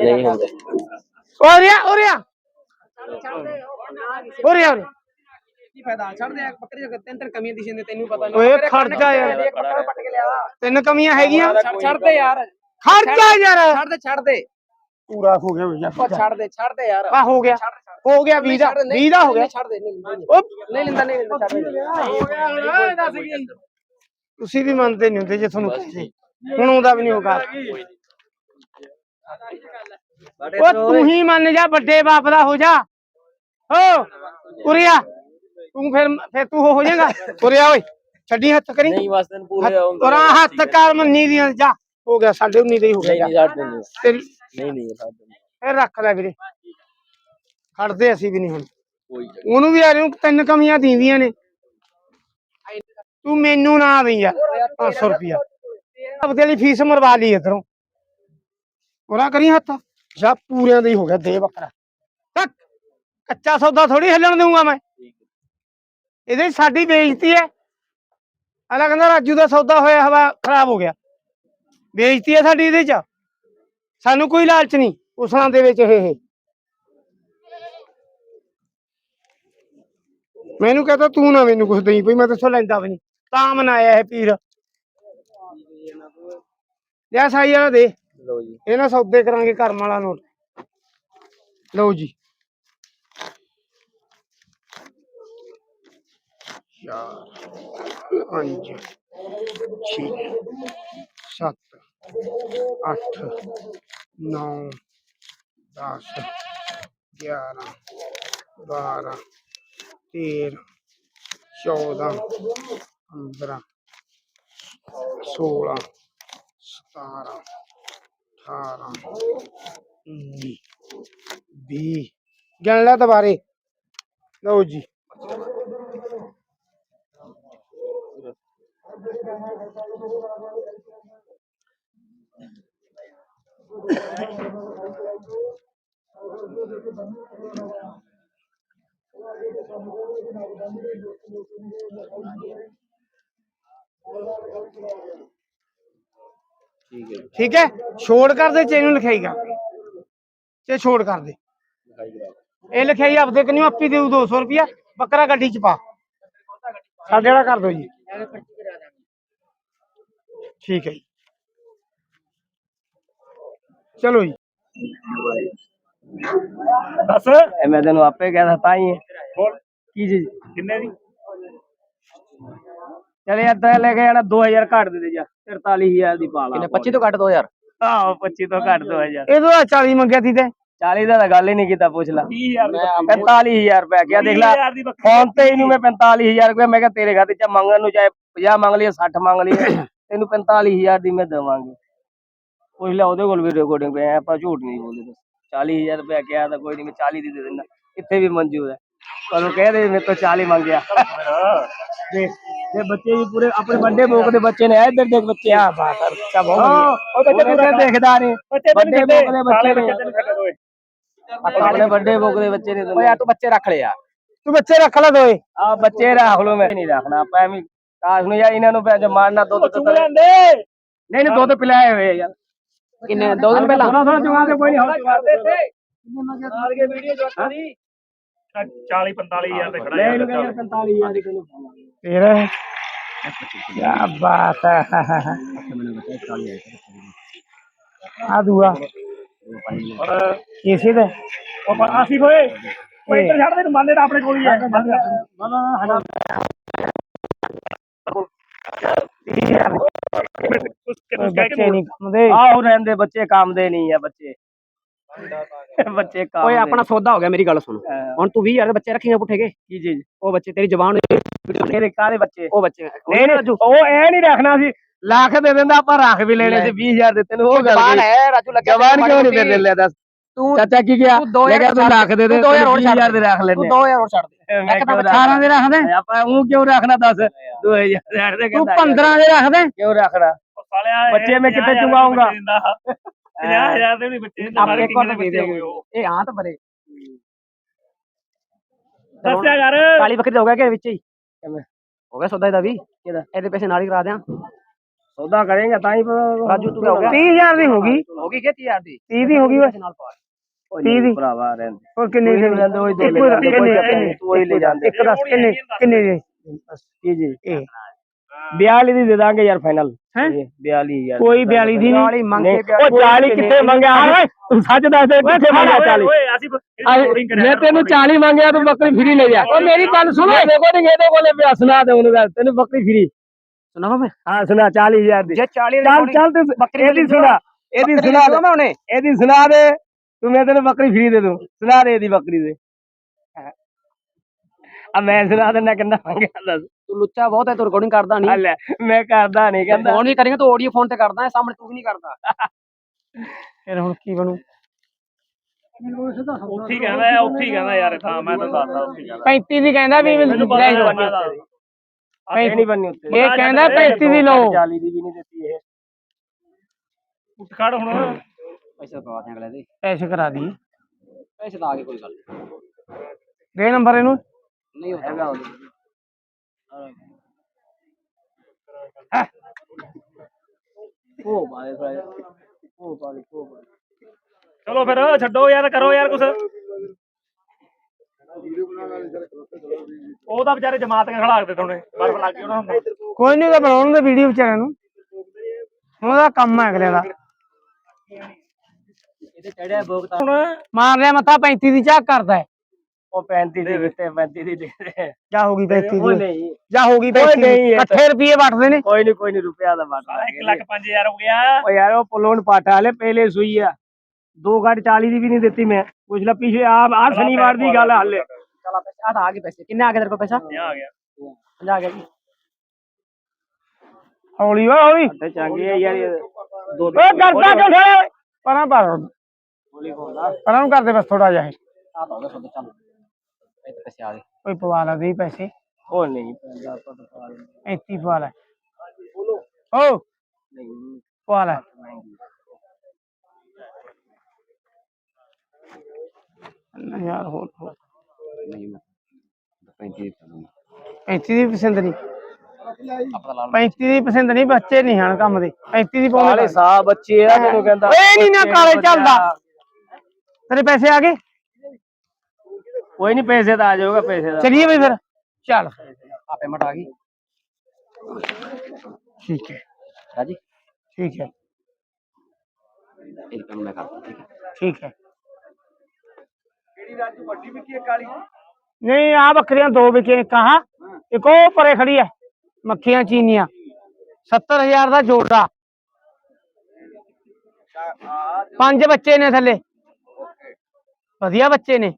ਨਹੀਂ ਹੁੰਦੇ। ਓਰੇ ਆ ਓਰੇ ਆ ਓਰੇ ਆ ਓਰੇ ਕੀ ਫਾਇਦਾ? ਛੱਡ ਦੇ ਬੱਕਰੀ ਜੋ ਤਿੰਨ ਤਿੰਨ ਕਮੀਆਂ ਦਿਸਦੇ ਤੈਨੂੰ ਪਤਾ ਓਏ ਖਰਚਾ ਯਾਰ। ਇੱਕ ਬੱਕਰਾ ਪੱਟ ਕੇ ਲਿਆ। ਤਿੰਨ ਕਮੀਆਂ ਹੈਗੀਆਂ। ਛੱਡ ਛੱਡ ਦੇ ਯਾਰ। ਖਰਚਾ ਯਾਰ। ਛੱਡ ਦੇ ਛੱਡ ਦੇ। ਪੂਰਾ ਹੋ ਗਿਆ ਭਈਆ ਉਹ ਛੱਡ ਦੇ ਛੱਡ ਦੇ ਯਾਰ। ਆ ਹੋ ਗਿਆ। ਹੋ ਗਿਆ 20 ਦਾ 20 ਦਾ ਹੋ ਗਿਆ। ਛੱਡ ਦੇ ਨਹੀਂ ਨਹੀਂ ਉਹ ਨਹੀਂ ਲੈਂਦਾ ਨਹੀਂ ਲੈਂਦਾ ਛੱਡ ਦੇ। ਹੋ ਗਿਆ ਹੁਣ ਦੱਸ ਕੀ। ਤੁਸੀਂ ਵੀ ਮੰਨਦੇ ਨਹੀਂ ਹੁੰਦੇ ਜੇ ਤੁਹਾਨੂੰ ਕਹੇ ਹੁਣ ਉਹਦਾ ਵੀ ਨਹੀਂ ਹੋਗਾ ਉਹ ਤੂੰ ਹੀ ਮੰਨ ਜਾ ਵੱਡੇ ਬਾਪ ਦਾ ਹੋ ਜਾ। ਹੋ ਉਰਿਆ ਤੂੰ ਫਿਰ ਫਿਰ ਤੂੰ ਹੋ ਜਾਏਗਾ। ਉਰਿਆ ਓਏ ਛੱਡੀ ਹੱਥ ਕਰੀ। ਨਹੀਂ ਬਸ ਤੈਨੂੰ ਪੂਰੇ ਆਉਂਦੇ ਤੋਰਾ ਹੱਥ ਕਰ ਮੰਨੀ ਦੀਆਂ ਜਾ। ਹੋ ਗਿਆ ਸਾਡੇ 19 ਦਾ ਹੀ ਗਿਆ ਨਹੀਂ ਛੱਡ ਦਿੰਦੇ ਤੇਰੀ ਨਹੀਂ ਨਹੀਂ ਛੱਡ ਦਿੰਦੇ ਫਿਰ ਰੱਖ ਲੈ ਵੀਰੇ। ਖੜਦੇ ਅਸੀਂ ਵੀ ਨਹੀਂ ਹੁਣ। ਉਹਨੂੰ ਵੀ ਆ ਰਹੇ ਤਿੰਨ ਕਮੀਆਂ ਦੀਂਦੀਆਂ ਨੇ। ਤੂੰ ਮੈਨੂੰ ਨਾ ਦੇ ਯਾਰ 500 ਰੁਪਿਆ ਆਪਦੇ ਲਈ ਫੀਸ ਮਰਵਾ ਲਈ ਇਧਰੋਂ। ਉਹਨਾਂ ਕਰੀ ਹੱਥ? ਜਾ ਪੂਰਿਆਂ ਦਾ ਹੀ ਹੋ ਗਿਆ ਦੇ ਬੱਕਰਾ। ਤੱਕ ਕੱਚਾ ਸੌਦਾ ਥੋੜੀ ਹਿੱਲਣ ਦਊਂਗਾ ਮੈਂ। ਇਹਦੇ ਸਾਡੀ ਬੇਇੱਜ਼ਤੀ ਹੈ। ਅਲਾ ਕਹਿੰਦਾ, ਰਾਜੂ ਦਾ ਸੌਦਾ ਹੋਇਆ, ਹਵਾ ਖਰਾਬ ਹੋ ਗਿਆ। ਬੇਇੱਜ਼ਤੀ ਹੈ ਸਾਡੀ ਇਹਦੇ 'ਚ। ਸਾਨੂੰ ਕੋਈ ਲਾਲਚ ਨਹੀਂ, ਉਸਾਂ ਦੇ ਵਿੱਚ ਇਹ। ਇਹ ਮੈਨੂੰ ਕਹਤਾ, ਤੂੰ ਨਾ ਮੈਨੂੰ ਕੁਛ ਦੇਈ ਪਈ ਮੈਂ ਤੇਥੋਂ ਲੈਂਦਾ ਵੀ ਨਹੀਂ। ਤਾਂ ਮਨਾਇਆ ਇਹ ਪੀਰ। ਲਿਆ ਸਾਈ ਵਾਲਾ ਦੇ। ਲਓ ਜੀ। ਇਹ ਨਾ ਸੌਦੇ ਕਰਾਂਗੇ ਕਰਮ ਵਾਲਾ ਨੋਟ ਲਓ ਜੀ। ਚਾਰ, ਪੰਜ, ਛੇ, ਸੱਤ, ਅੱਠ, ਨੌ, ਦਸ, ਗਿਆਰਾਂ, ਬਾਰਾਂ, ਤੇਰਾਂ, ਚੌਦਾਂ, ਪੰਦਰਾਂ, ਸੋਲਾਂ, ਸਤਾਰਾਂ। ਅਠਾਰਾਂ ਉੱਨੀ ਵੀਹ ਗਿਣ ਲੈ ਦੁਬਾਰੇ। ਲਓ ਜੀ ਠੀਕ ਹੈ ਜੀ। ਠੀਕ ਹੈ ਛੋੜ ਕਰ ਦੇ ਚੈਨਲ ਲਿਖਾਈ ਕਰ। ਤੇ ਛੋੜ ਕਰ ਦੇ। ਲਿਖਾਈ ਕਰਾ ਦਿਓ। ਇਹ ਲਿਖਾਈ ਆਪਦੇ ਕਨਿਓ ਆਪੀ ਦੇਊ 200 ਰੁਪਿਆ ਬੱਕਰਾ ਗੱਡੀ ਚ ਪਾ। ਸਾਡੇ ਵਾਲਾ ਕਰ ਦੋ ਜੀ। ਠੀਕ ਹੈ ਜੀ। ਚਲੋ ਜੀ। ਦੱਸ। ਇਹ ਮੈਂ ਤੈਨੂੰ ਆਪੇ ਕਹਿ ਦਿੱਤਾ ਹੀ ਹੈ ਕੀ ਚੀਜ਼ ਕਿੰਨੇ ਦੀ? ਚਲੇ ਏਦਾਂ ਲੈ ਕੇ ਜਾਣਾ 2000 ਘੱਟ ਦੇ ਦੇ ਜਾ 43000 ਦੀ ਪਾ ਲਾ ਕਿੰਨੇ? 25 ਤੋਂ ਘੱਟ 2000 ਆਹੋ 25 ਤੋਂ ਘੱਟ 2000 ਇਹਦੋਂ 40 ਮੰਗਿਆ ਸੀ ਤੇ? 40 ਦਾ ਤਾਂ ਗੱਲ ਹੀ ਨਹੀਂ ਕੀਤਾ ਪੁੱਛ ਲੈ। 20000 ਦੀ 45000 ਰੁਪਏ ਕਿਹਾ ਦੇਖ ਲੈ। ਫੋਨ ਤੇ ਇਹਨੂੰ ਮੈਂ 45000 ਰੁਪਏ ਮੈਂ ਕਿਹਾ ਤੇਰੇ ਖਾਤੇ ਚ ਮੰਗਣ ਨੂੰ ਚਾਹੇ 50 ਮੰਗ ਲਈ 60 ਮੰਗ ਲਈ ਤੈਨੂੰ 45000 ਦੀ ਮੈਂ ਦੇਵਾਂਗੇ। ਪੁੱਛ ਲੈ ਉਹਦੇ ਕੋਲ ਵੀ ਰਿਕਾਰਡਿੰਗ ਪਏ ਆਪਾਂ ਝੂਠ ਨਹੀਂ ਬੋਲਦੇ 40000 ਰੁਪਏ ਕਿਹਾ ਤਾਂ ਕੋਈ ਨਹੀਂ ਮੈਂ 40 ਦੀ ਦੇ ਦਿੰਦਾ। ਇੱਥੇ ਵੀ ਮਨਜ਼ੂਰ ਹੈ। ਤੁਹਾਨੂੰ ਕਹਿ ਦੇ ਮੇਰੇ ਤੋਂ 40 ਮੰਗਿਆ। ਦੇਖ। ਇਹ ਬੱਚੇ ਵੀ ਪੂਰੇ ਆਪਣੇ ਵੱਡੇ ਬੋਕ ਦੇ ਬੱਚੇ ਨੇ ਆ ਇੱਧਰ ਦੇਖ ਬੱਚੇ ਆ ਬਾਤ ਅੱਛਾ ਬਹੁਤ ਉਹ ਬੱਚੇ ਤੂੰ ਦੇਖਦਾ ਨੇ? ਵੱਡੇ ਬੋਕ ਦੇ ਬੱਚੇ ਨੇ। ਆਪਣੇ ਵੱਡੇ ਬੋਕ ਦੇ ਬੱਚੇ ਨੇ ਓਏ ਯਾਰ ਤੂੰ ਬੱਚੇ ਰੱਖ ਲਿਆ। ਤੂੰ ਬੱਚੇ ਰੱਖ ਲੈ ਦੋਏ ਆ ਬੱਚੇ ਰੱਖ ਲੋ ਮੈਂ ਨਹੀਂ ਰੱਖਣਾ। ਆਪਾਂ ਐਵੇਂ ਕਾਸ਼ ਨੂੰ ਯਾਰ ਇਹਨਾਂ ਨੂੰ ਪੈ ਮਾਰਨਾ ਦੁੱਧ ਦੁੱਧ ਦੇ। ਨਹੀਂ ਨਹੀਂ ਦੁੱਧ ਪਿਲਾਏ ਹੋਏ ਆ ਯਾਰ। ਕਿੰਨੇ ਦੋ ਦਿਨ ਪਹਿਲਾਂ? ਥੋੜਾ ਥੋੜਾ ਜਵਾ ਦੇ ਕੋਈ ਨਹੀਂ ਮਾਰ ਕੇ ਵੀਡੀਓ ਜਵਾਕਾਂ ਦੀ 40 45000 ਤੇ ਖੜਾ ਲੈ ਇਹਨੂੰ ਕਹਿੰਦੇ 45000 ਦੀ ਕਿਲੋ। ਤੇਰਾ ਕੀ ਬਾਤ ਹੈ। ਆ ਦੂਆ। ਕਿਸੇ ਦੇ ਉਹ ਆਸਿਫ ਓਏ ਓਏ ਇੱਧਰ ਛੱਡ ਦੇ ਤੂੰ ਬੰਦੇ ਤਾਂ ਆਪਣੇ ਕੋਲ ਹੀ ਹੈ। ਬੰਦੇ ਨਾ ਨਾ ਹਨਾ ਬੱਚੇ ਨਹੀਂ ਕੰਮਦੇ ਆਹੋ ਰਹਿੰਦੇ ਬੱਚੇ ਕੰਮ ਦੇ ਨਹੀਂ ਆ ਬੱਚੇ। ਬੱਚੇ ਕੰਮ ਓਏ ਆਪਣਾ ਸੌਦਾ ਹੋ ਗਿਆ ਮੇਰੀ ਗੱਲ ਸੁਣ। ਹੁਣ ਤੂੰ 20000 ਦੇ ਬੱਚੇ ਰੱਖੇਗਾ ਪੁੱਠੇਗੇ ਕੀ? ਚੀਜ਼? ਉਹ ਬੱਚੇ ਤੇਰੀ ਜ਼ਬਾਨ ਮੇਰੇ ਕਾਹਦੇ ਬੱਚੇ? ਉਹ ਬੱਚੇ ਨਹੀਂ ਨਹੀਂ ਉਹ ਐ ਨਹੀਂ ਰੱਖਣਾ ਸੀ। ਲੱਖ ਦੇ ਦਿੰਦਾ ਆਪਾਂ ਰੱਖ ਵੀ ਲੈਣੇ ਸੀ 20000 ਦੇ ਤੈਨੂੰ ਉਹ ਗੱਲ ਜ਼ਬਾਨ। ਹੈ ਰਾਜੂ ਲੱਗਿਆ ਜਵਾਨ ਕਿਉਂ ਨਹੀਂ ਫਿਰ ਲੈ ਦੱਸ? ਤੂੰ ਚਾਚਾ ਕੀ ਗਿਆ ਤੂੰ ਮੈਂ ਕਿਹਾ ਤੂੰ ਲੱਖ ਦੇ ਦੇ ਤੂੰ ਦੋ ਹਜ਼ਾਰ ਹੋਰ ਛੱਡ 20000 ਦੇ। ਰੱਖ ਤੂੰ ਲੈਣੇ 2000 ਹੋਰ ਛੱਡ ਦੇ। ਮੈਂ ਤਾਂ ਕਿਉਂ 18 ਦੇ ਰੱਖ ਦੇ। ਆਪਾਂ ਉਹ ਕਿਉਂ ਰੱਖਣਾ ਦੱਸ? 2000 ਦੇ ਤੂੰ ਕਹਿੰਦਾ 15 ਦੇ ਰੱਖ ਦੇ। ਕਿਉਂ ਰੱਖਣਾ? ਬੱਚੇ ਮੈਂ ਕਿੱਥੇ ਚੁਗਾਊਂਗਾ? 50000 ਦੇ ਵੀ ਬੱਚੇ ਦਿੰਦਾ ਆਪਣੇ ਮਾਰੇ ਕੋਲ ਕਿੰਨੇ ਦੇ ਬੱਚੇ ਦੇ ਹੋਏ ਉਹ। ਇਹ ਹਾਂ ਤਾਂ ਬਰੇ ਦੱਸਿਆ ਯਾਰ ਕਾਲੀ ਬੱਕਰੀ ਦਾ ਹੋ ਗਿਆ ਕਿ ਵਿੱਚ ਹੀ ਕਿਵੇਂ? ਹੋ ਗਿਆ ਸੌਦਾ ਇਹਦਾ ਵੀ ਕਿਹਦਾ ਇਹਦੇ ਪੈਸੇ ਨਾਲ ਹੀ ਕਰਾ ਦਿਆਂ सौदा करेंगे ताई राजू, तू क्या हो गया? 30000 ਦੀ ਹੋ ਗਈ होगी क्या यार दी 30 ਦੀ ਹੋ ਗਈ ਓਏ ਤੀਹ ਦੀ। ਭਰਾਵਾ ਰਹਿੰਦੇ ਹੋਰ ਕਿੰਨੇ ਦੀ ਕੋਈ ਲੈਂਦੇ, ਉਹੀ ਦੋ ਇੱਕੋ ਹੀ ਲੈ ਜਾਂਦੇ, ਕਿੰਨੇ ਕੋਈ ਚੱਕਰ ਕਿੰਨੇ ਨਹੀਂ, ਤੂੰ ਉਹੀ ਲੈ ਜਾਂਦੇ। ਇੱਕ ਦੱਸ ਕਿੰਨੇ ਕਿੰਨੇ ਦੇ ਜੀ ਜੀ ਇਹ 42 ਦੀ ਦੇ ਦਾਂਗੇ ਯਾਰ ਫਾਈਨਲ ਹੈ? 42 ਯਾਰ ਕੋਈ 42 ਦੀ ਨਹੀਂ। ਉਹ 40 ਕਿੱਥੇ ਮੰਗਿਆ? ਤੂੰ ਸੱਚ ਮੈਂ ਤੈਨੂੰ ਬੱਕਰੀ ਫਰੀ ਸੁਣਾ ਦੇ ਉਹਨੂੰ ਦੀ। ਜੇ ਸੁਣਾ ਇਹਦੀ ਸੁਣਾ ਇਹਦੀ ਸੁਣਾ ਦੇ ਤੂੰ ਮੈਂ ਤੈਨੂੰ ਬੱਕਰੀ ਫਰੀ ਦੇ ਦੂੰ। ਸੁਣਾ ਦੇ ਇਹਦੀ ਬੱਕਰੀ ਦੇ। ਆ ਮੈਂ ਸੁਣਾ ਦਿੰਦਾ ਕਿੰਨਾ ਮੰਗਿਆ ਦੱਸ। ਤੂੰ ਲੁੱਚਾ ਬਹੁਤ ਹੈ ਤੂੰ ਰਿਕਾਰਡਿੰਗ ਕਰਦਾ ਨਹੀਂ। ਲੈ ਮੈਂ ਕਰਦਾ ਨਹੀਂ ਕਹਿੰਦਾ। ਫੋਨ ਵੀ ਕਰੇਗਾ ਤੂੰ ਆਡੀਓ ਫੋਨ ਤੇ ਕਰਦਾ ਹੈ ਸਾਹਮਣੇ ਤੂੰ ਵੀ ਨਹੀਂ ਕਰਦਾ। ਫਿਰ ਹੁਣ ਕੀ ਬਣੂ? ਉੱਥੇ ਹੀ ਕਹਿੰਦਾ ਯਾਰ, ਉੱਥੇ ਹੀ ਕਹਿੰਦਾ ਯਾਰ ਹਾਂ ਮੈਂ ਤਾਂ ਦੱਸਦਾ ਉੱਥੇ ਹੀ ਕਹਿੰਦਾ। 35 ਦੀ ਕਹਿੰਦਾ ਵੀ ਮੈਨੂੰ ਪਤਾ ਲੈ ਨਹੀਂ ਜਾਓ। ਬਣਨੀ ਉੱਥੇ ਦੀ। ਇਹ ਨਹੀਂ ਬੰਨੀ ਉੱਤੇ ਦੀ। ਇਹ ਕਹਿੰਦਾ 35 ਦੀ ਲਓ। 40 ਦੀ ਵੀ ਨਹੀਂ ਦਿੱਤੀ ਇਹ। ਉੱਠ ਖੜ ਹੁਣ। ਪੈਸੇ ਪਵਾ ਦੇ ਅਗਲੇ ਦੇ। ਪੈਸੇ ਕਰਾ ਦੀ। ਪੈਸੇ ਤਾਂ ਆ ਗਏ ਕੋਈ ਗੱਲ ਨਹੀਂ। ਦੇ ਨੰਬਰ ਇਹਨੂੰ। ਨਹੀਂ ਹੁੰਦਾ ਹੈਗਾ ਉਹ ਚਲੋ ਫਿਰ ਛੱਡੋ ਯਾਰ ਕਰੋ ਯਾਰ ਕੁਛ। ਉਹ ਤਾਂ ਵਿਚਾਰੇ ਜਮਾਤ ਕੇ ਖੜਾ ਦਿੱਤੇ ਉਹਨੇ ਬਰਫ ਲੱਗ ਗਈ ਉਹਨਾਂ ਨੂੰ। ਕੋਈ ਨਹੀਂ ਉਹ ਬਣਾਉਣ ਦਾ ਵੀਡੀਓ ਵਿਚਾਰੇ ਨੂੰ। ਉਹਦਾ ਕੰਮ ਹੈ ਅਗਲੇ ਦਾ। ਇਹਦੇ ਚੜਿਆ ਬੋਗਤਾ। ਹੁਣ ਮਾਰ ਲਿਆ ਮੱਥਾ 35 ਦੀ ਝਾਕ ਕਰਦਾ ਉਹ 35 ਦੀ ਦਿੱਤੇ 35 ਦੀ ਦੇ ਦੇ ਜਾ ਹੋ ਗਈ 35 ਉਹ ਨਹੀਂ। ਜਾ ਹੋ ਗਈ 35 ਨਹੀਂ ਇਹ ਰੁਪਏ ਵੱਟਦੇ ਨੇ। ਕੋਈ ਨਹੀਂ ਕੋਈ ਨਹੀਂ ਰੁਪਿਆ ਦਾ ਬਾਤ 1 ਹੋ ਗਿਆ। ਉਹ ਯਾਰ ਉਹ ਪਲੋਨ ਪਾਟਾ ਵਾਲੇ ਪਹਿਲੇ ਸੂਈ ਆ। ਦੋ ਘੜ 40 ਦੀ ਵੀ ਨਹੀਂ ਦਿੱਤੀ ਮੈਂ। ਪੁੱਛ ਲਾ ਪਿਛੇ ਆ ਆ ਸ਼ਨੀਵਾਰ ਦੀ ਗੱਲ ਆ ਚਲਾ ਪੈਸਾ ਹਟਾ ਆ ਗਏ ਪੈਸੇ। ਕਿੰਨੇ ਆ ਗਏ ਤੇਰੇ ਕੋਲ ਪੈਸਾ? ਆ ਗਿਆ। ਆ ਗਏ ਜੀ। ਹੌਲੀ ਵਾ ਹੌਲੀ। ਤੇ ਚੰਗੀ ਆ ਯਾਰ। ਇਹ। ਦੋ ਓ ਕਰਦਾ ਕਿਉਂ ਸਾਲੇ ਪਰਾਂ ਪਰ। ਹੌਲੀ ਬੋਲਦਾ ਪਰਾਂ ਕਰਦੇ ਬਸ ਥੋੜਾ ਜਿਹਾ ਇਹ। ਆ ਤਾਂ ਚੱਲ। ਇਧਰ ਪੈਸੇ ਆ ਗਏ। ਕੋਈ ਪਵਾ ਲਾ ਦੇ ਪੈਸੇ। ਉਹ ਨਹੀਂ ਪੈਂਦਾ ਆਪਾਂ ਤਾਂ ਪਵਾ ਲੈਂਦੇ। ਇੱਥੇ ਹੀ ਪਵਾ ਲੈ। ਬੋਲੋ। ਓ ਨਹੀਂ ਪਵਾ ਲੈ। ਨਾ ਯਾਰ ਹੋਰ ਹੋਰ। ਨਹੀਂ ਮੈਂ 35 35 ਦੀ ਪਸੰਦ ਨਹੀਂ। ਆਪਣਾ ਲਾਲ 35 ਦੀ ਪਸੰਦ ਨਹੀਂ ਬੱਚੇ ਨਹੀਂ ਹਨ ਕੰਮ ਦੇ। 35 ਦੀ ਪਾਉਣੇ ਵਾਲੇ ਸਾਹ ਬੱਚੇ ਆ ਜਦੋਂ ਕਹਿੰਦਾ ਓਏ ਨਹੀਂ ਨਾ ਕਾਲੇ ਚੱਲਦਾ। ਤੇਰੇ ਪੈਸੇ ਆ ਗਏ? कोई नहीं पैसे तो आ जाओगे पैसे तो। चलिए भाई फिर। चल। आप पेमेंट आ गई। ठीक है। राज़ी? ठीक है। एक मैं करता ठीक है? नहीं आ बकरियाँ दो बिके कहा? एक और परे खड़ी है मक्खियाँ चीनिया। सत्तर हज़ार का जोड़ा। पाँच बच्चे ने थले। वधिया बच्चे ने।